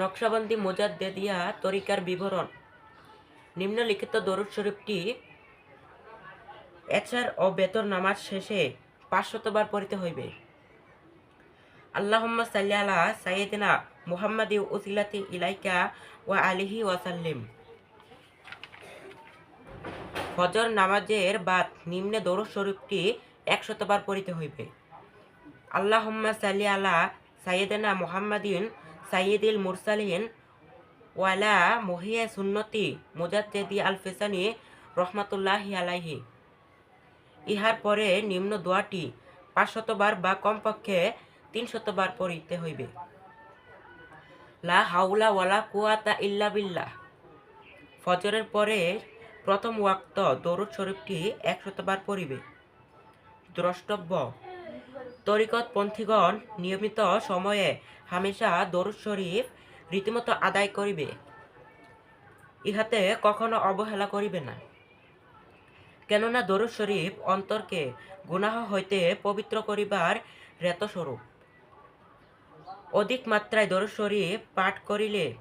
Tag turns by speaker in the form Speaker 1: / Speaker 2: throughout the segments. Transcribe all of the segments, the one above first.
Speaker 1: নকশাবন্দি মোজাদ্দেদিয়া তরিকার বিবরণ। নিম্নলিখিত দরুদ শরীফটি এছাড় ও বেতর নামাজ শেষে পাঁচশতবার পড়িতে হইবে। আল্লাহুম্মা সাল্লি আলা সাইয়্যিদিনা মুহাম্মাদি উসিলাতি ইলাইকা ওয়া আলিহি ওয়াসাল্লিম ফজর নামাজের বাদ নিম্নে দরুদ শরীফটি একশতবার পড়িতে হইবে। আল্লাহুম্মা সাল্লি আলা সাইয়্যিদিনা মুহাম্মাদিন সাইয়্যিদিল মুরসালিন ওয়ালা মহিয়া সুন্নতি মুজাদ্দেদি আল ফেসানি রহমাতুল্লাহি আলাইহি। ইহার পরে নিম্ন দোয়াটি পাঁচশতবার বা কমপক্ষে তিনশতবার পড়িতে হইবে। লা হাউলা ওয়ালা কুয়াতা ইল্লা বিল্লাহ। ফজরের পরে প্রথম ওয়াক্ত দরুদ শরীফটি একশতবার পড়িবে। দ্রষ্টব্য তরিকত পন্থীগণ নিয়মিত সময়ে হামেশা দরুদ শরীফ রীতিমতো আদায় করিবে। ইহাতে কখনো অবহেলা করিবে না। কেননা দরুদ শরীফ অন্তরকে গুনাহ হইতে পবিত্র করিবার রেতস্বরূপ। অধিক মাত্রায় দরুদ শরীফ পাঠ করিলে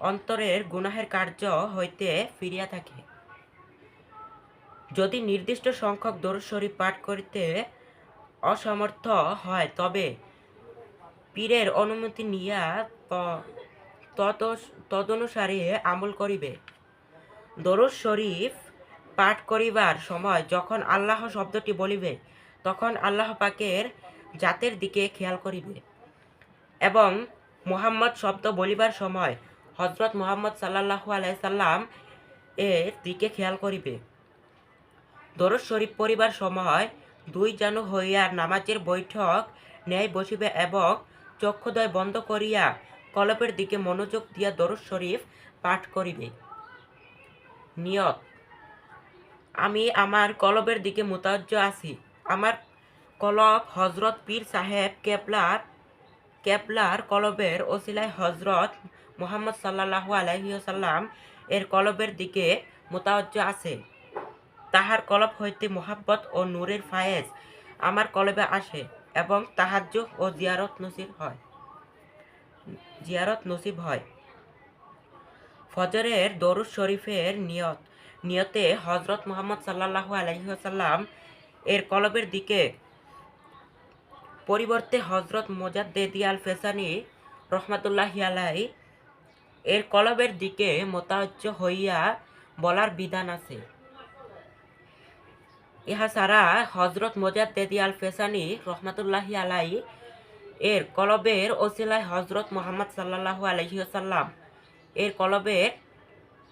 Speaker 1: অন্তরের গুনাহের কার্য হইতে ফিরিয়া থাকে। যদি নির্দিষ্ট সংখ্যক দরুদ শরীফ পাঠ করিতে অসমর্থ হয়, তবে পীরের অনুমতি নিয়া তদনুসারে আমল করিবে। দরুদ শরীফ পাঠ করিবার সময় যখন আল্লাহ শব্দটি বলিবে, তখন আল্লাহ পাকের জাতের দিকে খেয়াল করিবে এবং মোহাম্মদ শব্দ বলিবার সময় হজরত মোহাম্মদ সাল্লাল্লাহু আলাইসাল্লাম এর দিকে খেয়াল করিবে। দরুদ শরীফ পড়িবার সময় দুই জানু হইয়া নামাজের বৈঠক ন্যায় বসিবে এবং চক্ষুদয় বন্ধ করিয়া কলপের দিকে মনোযোগ দিয়া দরুদ শরীফ পাঠ করিবে। নিয়ত, আমি আমার কলবের দিকে মোতাজ্জ আছি। আমার কলব হজরত পীর সাহেব কেপলার কেপলার কলবের ওসিলায় হজরত মোহাম্মদ সাল্লাল্লাহু আলাইসাল্লাম এর কলবের দিকে মোতাজ্জ আছে। তাহার কলব হইতে মোহাব্বত ও নূরের ফায়েজ আমার কলবে আসে এবং তাহাজ্জুদ ও জিয়ারত নসিব হয়। জিয়ারত নসিব হয়। ফজরের দরুদ শরীফের নিয়ত, নিয়তে হজরত মোহাম্মদ সাল্লাল্লাহু আলাইসাল্লাম এর কলবের দিকে পরিবর্তে হজরত মোজাদ্দেদি আল ফেসানি রহমাতুল্লাহি আলাই এর কলবের দিকে মোতাজ্জ হইয়া বলার বিধান আছে। ইহা ছাড়া হজরত মোজাদ্দেদি আল ফেসানি রহমাতুল্লাহি আলাই এর কলবের ওসিলায় হজরত মোহাম্মদ সাল্লাল্লাহু আলহিহাসাল্লাম এর কলবের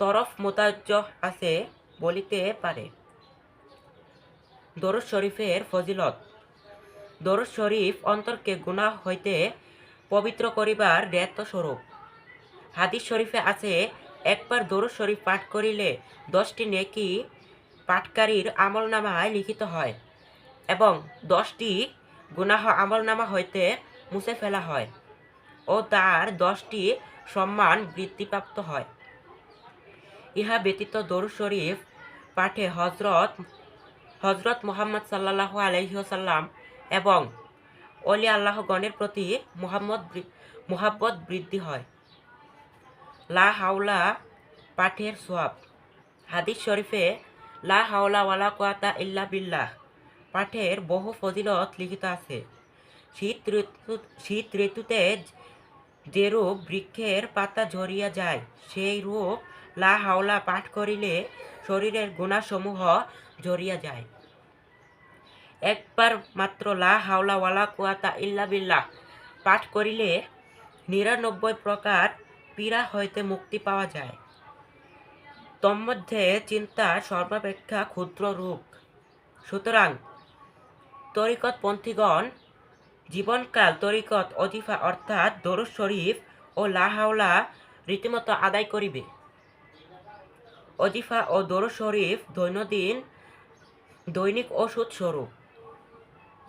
Speaker 1: তরফ মোতাজ্জ আছে বলিতে পারে। দরুদ শরীফের ফজিলত। দরুদ শরীফ অন্তরকে গুণা হইতে পবিত্র করিবার রেত স্বরূপ হাদিস শরীফে আছে, একবার দরুদ শরীফ পাঠ করিলে দশটি নেকি পাঠকারীর আমলনামায় লিখিত হয় এবং দশটি গুনাহ আমলনামা হইতে মুছে ফেলা হয় ও তার দশটি সম্মান বৃদ্ধিপ্রাপ্ত হয়। ইহা ব্যতীত দরুদ শরীফ পাঠে হজরত হজরত মোহাম্মদ সাল্লাল্লাহু আলহিহসাল্লাম এবং অলি আল্লাহগণের প্রতি মোহাম্মদ মোহাব্বত বৃদ্ধি হয়। লা হাওলা পাঠের সোয়াব। হাদিস শরীফে লা হাওলা ওয়ালা কোয়াতা ইল্লা বিল্লাহ। পাঠের বহু ফজিলত লিখিত আছে। শীত ঋতু, শীত ঋতুতে যে রূপ বৃক্ষের পাতা ঝরিয়া যায়, সেই রূপ লা হাওলা পাঠ করিলে শরীরের গুণাসমূহ ঝরিয়া যায়। একবার মাত্র লা হাওলা ওয়ালা কুয়াতা ইল্লা বিল্লাহ পাঠ করিলে নিরানব্বই প্রকার পীড়া হইতে মুক্তি পাওয়া যায়। তন্মধ্যে চিন্তা সর্বাপেক্ষা ক্ষুদ্র রূপ। সুতরাং তরিকত পন্থীগণ জীবনকাল তরিকত অজিফা অর্থাৎ দরুদ শরীফ ও লাহাওলা রীতিমতো আদায় করিবে। অজিফা ও দরুদ শরীফ দৈনন্দিন দৈনিক ওষুধ স্বরূপ।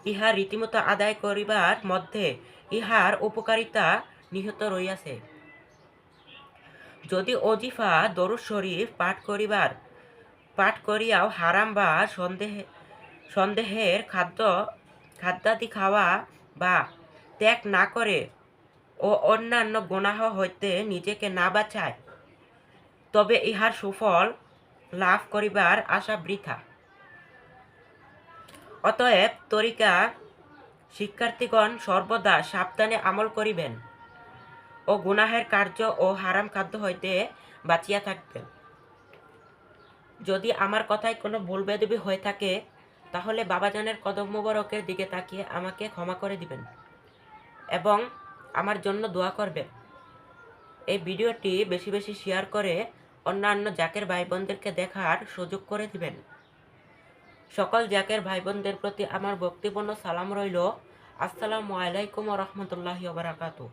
Speaker 1: ইহা রীতিমতো আদায় করিবার মধ্যে ইহার উপকারিতা নিহত রইয়াছে যদি অজিফা দরুদ শরীফ পাঠ করিবার, পাঠ করিয়াও হারাম বা সন্দেহে, সন্দেহের খাদ্য, খাদ্যাদি খাওয়া বা ত্যাগ না করে ও অন্যান্য গুনাহ হইতে নিজেকে না বাঁচায়, তবে ইহার সুফল লাভ করিবার আশা বৃথা। অতএব তরিকা শিক্ষার্থীগণ সর্বদা সাবধানে আমল করিবেন। ও গুনাহের কার্য ও হারাম খাদ্য হইতে বাঁচিয়া থাকবেন। যদি আমার কথায় কোনো ভুল বেদবি হয়ে থাকে, তাহলে বাবাজানের কদম দিকে তাকিয়ে আমাকে ক্ষমা করে দিবেন এবং আমার জন্য দোয়া করবেন। এই ভিডিওটি বেশি বেশি শেয়ার করে অন্যান্য জাকের ভাই বোনদেরকে দেখার সুযোগ করে দিবেন। সকল জাকের ভাই বোনদের প্রতি আমার ভক্তিপূর্ণ সালাম রইল। আসসালামু আলাইকুম রহমতুল্লাহি বারাকাতু